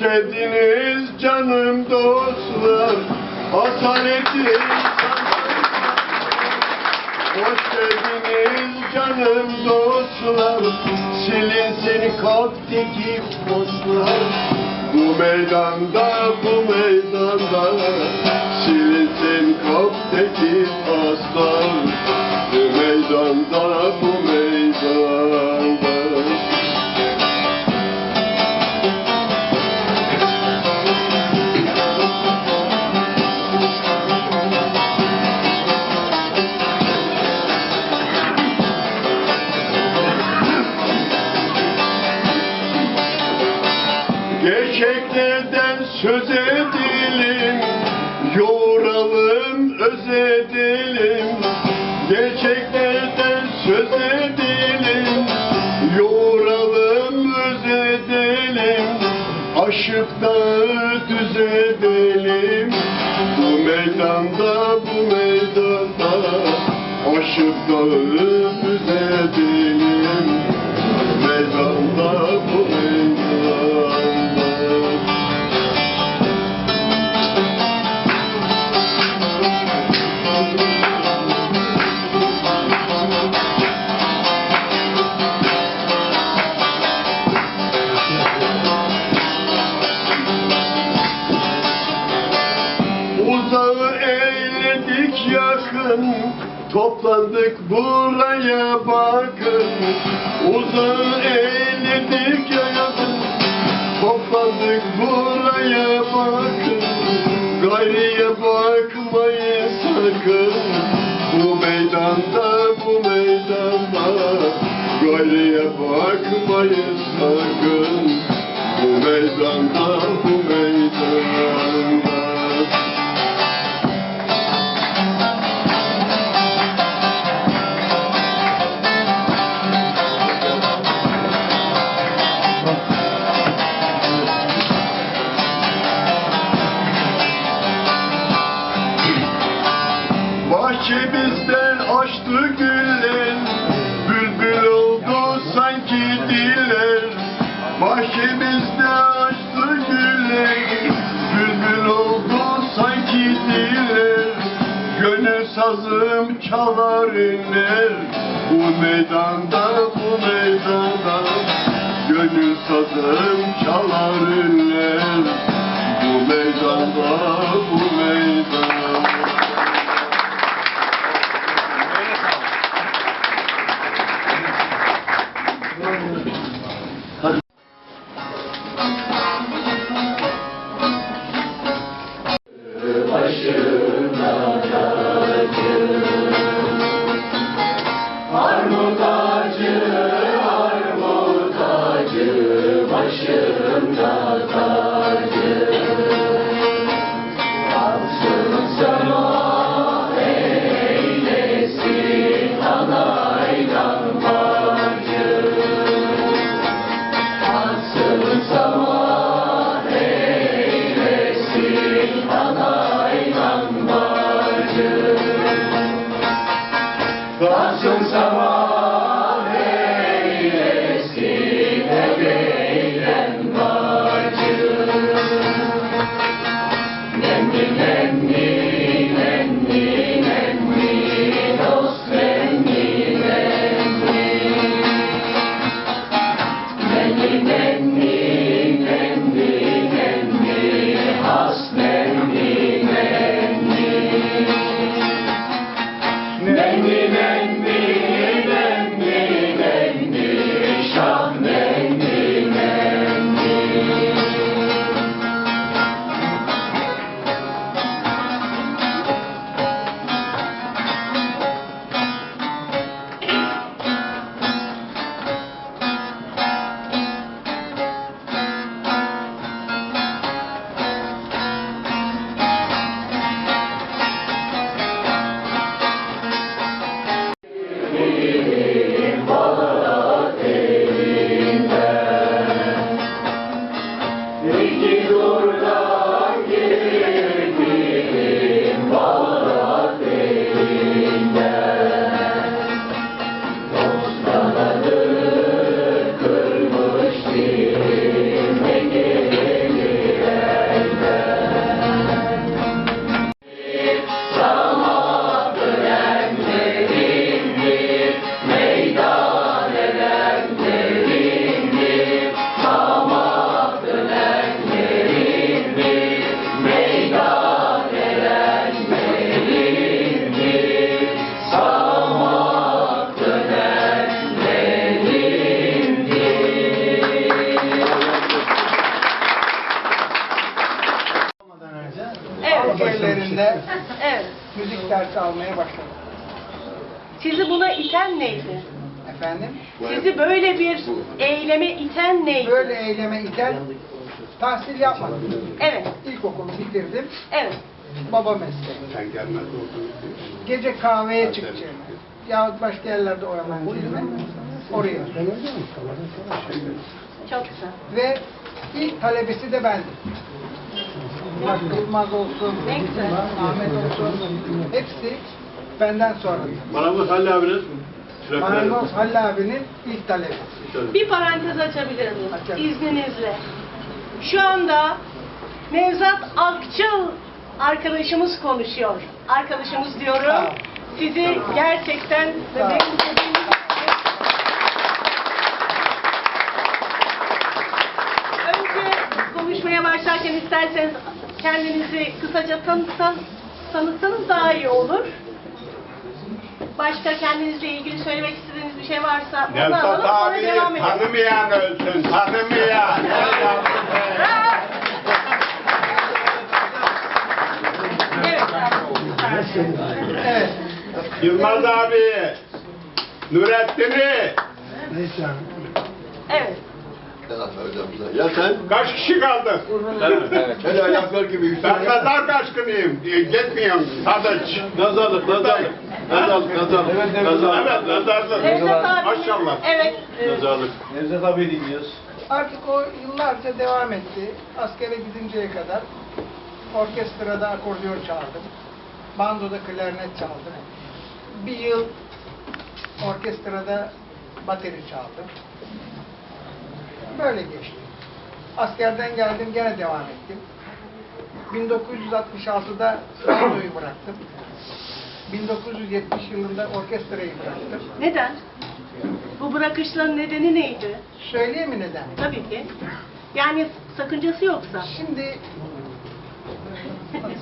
Hoş canım dostlar. Adalet insandan Hoş geldiniz canım dostlar. Silinsin kalpteki postlar Bu meydanda bu meydanda. Silinsin kalpteki postlar Bu meydanda söz edelim Yoğuralım, öz edelim Gerçeklerden söz edelim Yoğuralım, öz edelim Aşık düz edelim Bu meydanda, bu meydanda. Aşık dağı düz edelim meydanda, bu meydanda yakın Toplandık buraya bakın. Uzağı eyledik yakın Toplandık buraya bakın. Gayriye bakmayın sakın. Bu meydanda bu meydanda. Gayriye bakmayın sakın. Bu meydanda bu meydanda açtı güller Bülbül oldu sanki diller. Bahçemizde açtı güller Bülbül oldu sanki diller. Gönül sazım çalar inler Bu meydanda bu meydanda. Gönül sazım çalar inler Bu meydanda bu meydanda Ben de Evet. müzik dersi almaya başladım. Sizi buna iten neydi? Efendim, Sizi böyle bir eyleme iten neydi? böyle eyleme iten tahsil yapmadım. Evet, İlkokulu bitirdim, evet. baba mesleği. Gece kahveye çıkacağım. Yahut başka yerlerde oyalanacağım. Oraya. Çok güzel. Ve ilk talebesi de bendim. Yılmaz olsun. Ahmet olsun, hepsi benden sonra. Maramız Halil abiniz. Marangoz Halil abinin ilk talebesi. Bir parantez açabilir miyim? Açalım. İzninizle. Şu anda Nevzat Akçıl arkadaşımız konuşuyor. Arkadaşımız diyorum. Sizi gerçekten ve beklediğimiz Önce konuşmaya başlarken isterseniz kendinizi kısaca tanıtsan, tanıtsanız daha iyi olur. Başka kendinizle ilgili söylemek istediğiniz bir şey varsa onu Nevzat alalım sonra abi devam edelim. tanımayan ölsün, tanımayan. Evet. Evet. Yılmaz abi, Nurettin'i. Evet. Ya sen? Kaç kişi kaldı? Ben ayaklar gibi Ben mezar kaçkınıyım. E, Gitmiyorum. Sadıç. Nazarlık, nazarlık. Nazarlık, nazarlık. Evet, nazarlık. Evet, mezarlık. Nevzat abi. Maşallah. Evet. e, Nazarlık. Nevzat abi dinliyoruz. Artık o yıllarca devam etti. Askere gidinceye kadar orkestrada akordeon çaldım. Bandoda klarnet çaldım. Bir yıl orkestrada bateri çaldım. Böyle geçti. Askerden geldim gene devam ettim. 1966'da bandoyu bıraktım. 1970 yılında orkestrayı bıraktım. Neden? Bu bırakışların nedeni neydi? Söyleyeyim mi neden? Tabii ki. Yani sakıncası yoksa. Şimdi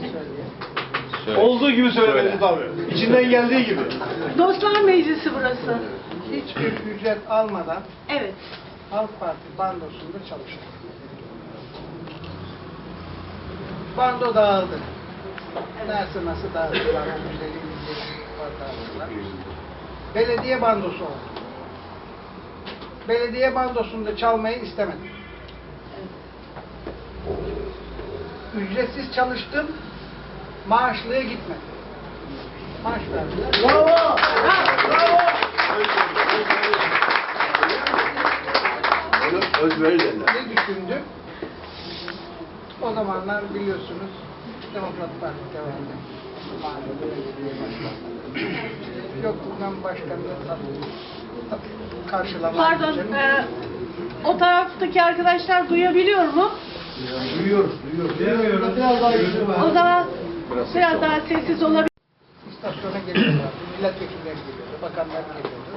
söyleyeyim? Olduğu gibi söylemedi tabii. İçinden geldiği gibi. Dostlar Meclisi burası. hiçbir ücret almadan Evet. Halk Parti bandosunda çalıştım. Bando dağıldı. Nasıl nasıl dağıldılar, o güzeli güzeli dağıldılar. Belediye bandosu oldu. Belediye bandosunda çalmayı istemedim. Ücretsiz çalıştım, maaşlıya gitmedim. Maaş verdiler. Bravo! Bunu özveri derler. Ne düşündüm? O zamanlar biliyorsunuz Demokrat Parti'de vardı. Mahalle belediye başkanlığı. Yokluktan başkanlığı tabii karşılamak Pardon. için. e, o taraftaki arkadaşlar duyabiliyor mu? Duyuyoruz, duyuyoruz. Duyuyoruz. Biraz daha O zaman biraz daha sessiz olabilir. İstasyona geliyorlardı, milletvekilleri geliyordu, bakanlar geliyordu.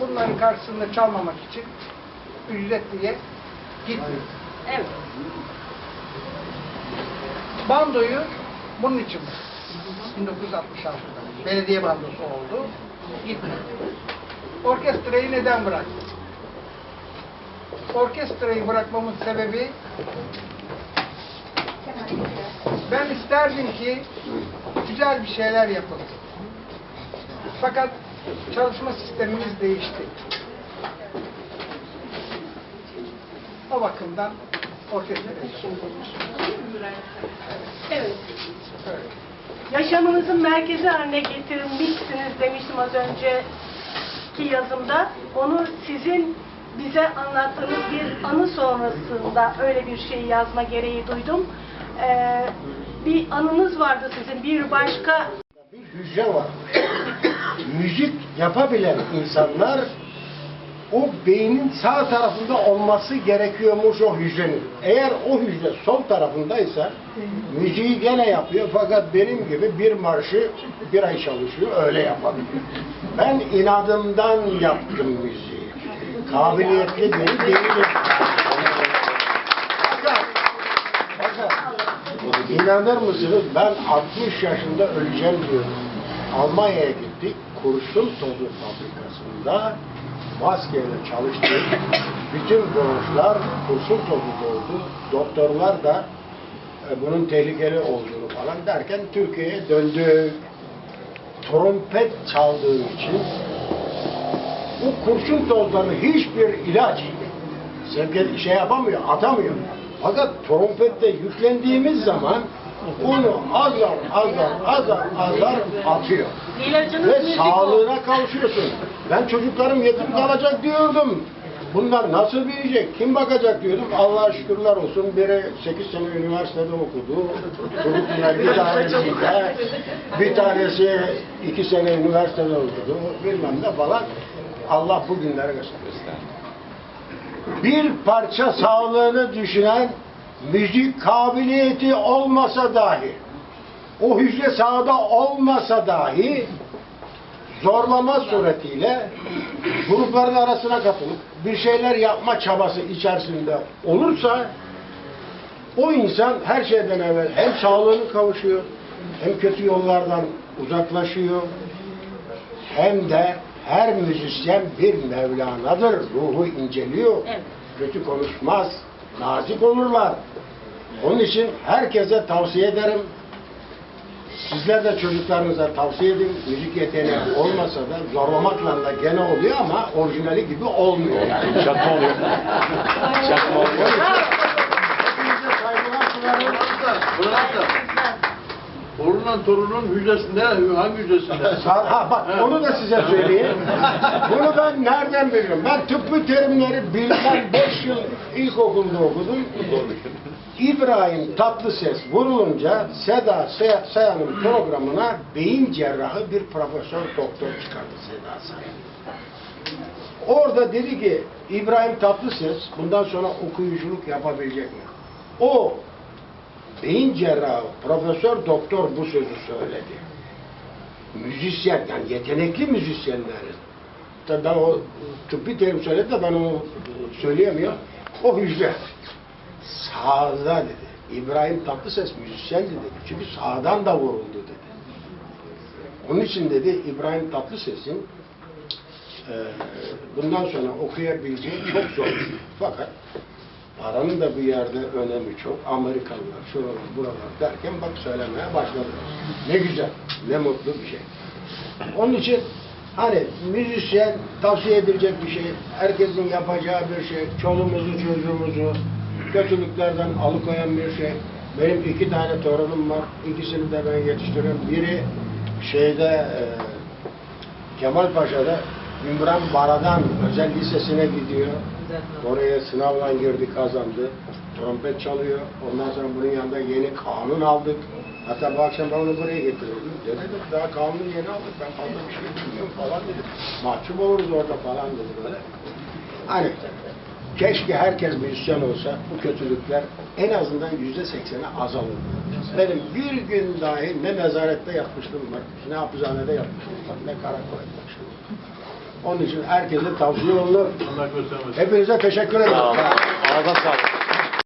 Bunların karşısında çalmamak için ücretliye gitmiyor. Evet. Bandoyu bunun için 1966'da belediye bandosu oldu. Gitmedi. Orkestrayı neden bıraktım? Orkestrayı bırakmamın sebebi ben isterdim ki güzel bir şeyler yapalım. Fakat çalışma sistemimiz değişti. O bakımdan orkestrayı Evet. Yaşamınızın merkezi haline getirmişsiniz demiştim az önceki yazımda. Onu sizin bize anlattığınız bir anı sonrasında öyle bir şey yazma gereği duydum. Ee, bir anınız vardı sizin bir başka bir hücre var. Müzik yapabilen insanlar o beynin sağ tarafında olması gerekiyormuş o hücrenin. Eğer o hücre sol tarafındaysa müziği gene yapıyor fakat benim gibi bir marşı bir ay çalışıyor öyle yapabiliyor. Ben inadımdan yaptım müziği. Kabiliyetli biri değilim. Fakat, fakat İnanır mısınız ben 60 yaşında öleceğim diyorum. Almanya'ya gittik. Kurşun tozu fabrikasında maskeyle çalıştık. Bütün bronşlar kurşun tozu doldu. Doktorlar da e, bunun tehlikeli olduğunu falan derken Türkiye'ye döndük. Trompet çaldığım için bu kurşun tozlarını hiçbir ilaç sevk şey yapamıyor, atamıyor. Fakat trompette yüklendiğimiz zaman onu azar azar azar azar atıyor. Ve sağlığına kavuşuyorsun. Ben çocuklarım yetim kalacak diyordum. Bunlar nasıl büyüyecek? Kim bakacak diyordum. Allah'a şükürler olsun. Biri 8 sene üniversitede okudu. Çocuklar bir tanesi de, bir tanesi 2 sene üniversitede okudu. Bilmem ne falan. Allah bu günleri göstersin. Bir parça sağlığını düşünen müzik kabiliyeti olmasa dahi o hücre sahada olmasa dahi zorlama suretiyle grupların arasına katılıp bir şeyler yapma çabası içerisinde olursa o insan her şeyden evvel hem sağlığını kavuşuyor hem kötü yollardan uzaklaşıyor hem de her müzisyen bir Mevlana'dır. Ruhu inceliyor. Evet. Kötü konuşmaz. Nazik olurlar. Onun için herkese tavsiye ederim. Sizler de çocuklarınıza tavsiye edin. Müzik yeteneği olmasa da zorlamakla da gene oluyor ama orijinali gibi olmuyor. Yani. Çatma oluyor. Çatma oluyor. Hepinize saygılar sunarım. Bırak Torunla torunun hücresinde, hangi hücresinde? Ha bak onu da size söyleyeyim. Bunu ben nereden biliyorum? Ben tıbbi terimleri bilmem 5 yıl ilkokulda okudum. İbrahim Tatlıses vurulunca Seda Say- Sayan'ın programına beyin cerrahı bir profesör doktor çıkardı Seda Sayan. Orada dedi ki İbrahim Tatlıses bundan sonra okuyuculuk yapabilecek mi? O beyin cerrahı profesör doktor bu sözü söyledi müzisyen yani yetenekli müzisyenlerin tabii ben o tıbbi terim söyledi de ben onu söyleyemiyorum. O hücre sağda dedi. İbrahim Tatlıses müzisyendi dedi. Çünkü sağdan da vuruldu dedi. Onun için dedi İbrahim Tatlıses'in eee bundan sonra okuyabileceği çok zor. Fakat paranın da bir yerde önemi çok. Amerikalılar, şuralar, buralar derken bak söylemeye başladı. Ne güzel, ne mutlu bir şey. Onun için hani müzisyen tavsiye edilecek bir şey, herkesin yapacağı bir şey, çoluğumuzu çocuğumuzu kötülüklerden alıkoyan bir şey. Benim iki tane torunum var, ikisini de ben yetiştiriyorum. Biri şeyde e, Kemalpaşa'da Ümran Baradan özel lisesine gidiyor. Oraya sınavla girdi, kazandı. Trompet çalıyor. Ondan sonra bunun yanında yeni kanun aldık. Hatta bu akşam ben onu buraya getirdim. Dedi dedi, daha kanunu yeni aldık. Ben fazla bir şey bilmiyorum falan dedi. Mahcup oluruz orada falan dedi böyle. Hani keşke herkes müzisyen olsa bu kötülükler en azından yüzde seksene azalır. Benim bir gün dahi ne nezarette yapmışlığım var, ne hapishanede yapmışlığım var, ne karakola yapmışlığım var. Onun için herkese tavsiye olunur. Allah göstermesin. Hepinize teşekkür ederim. Sağ olun. Ağza sağlık.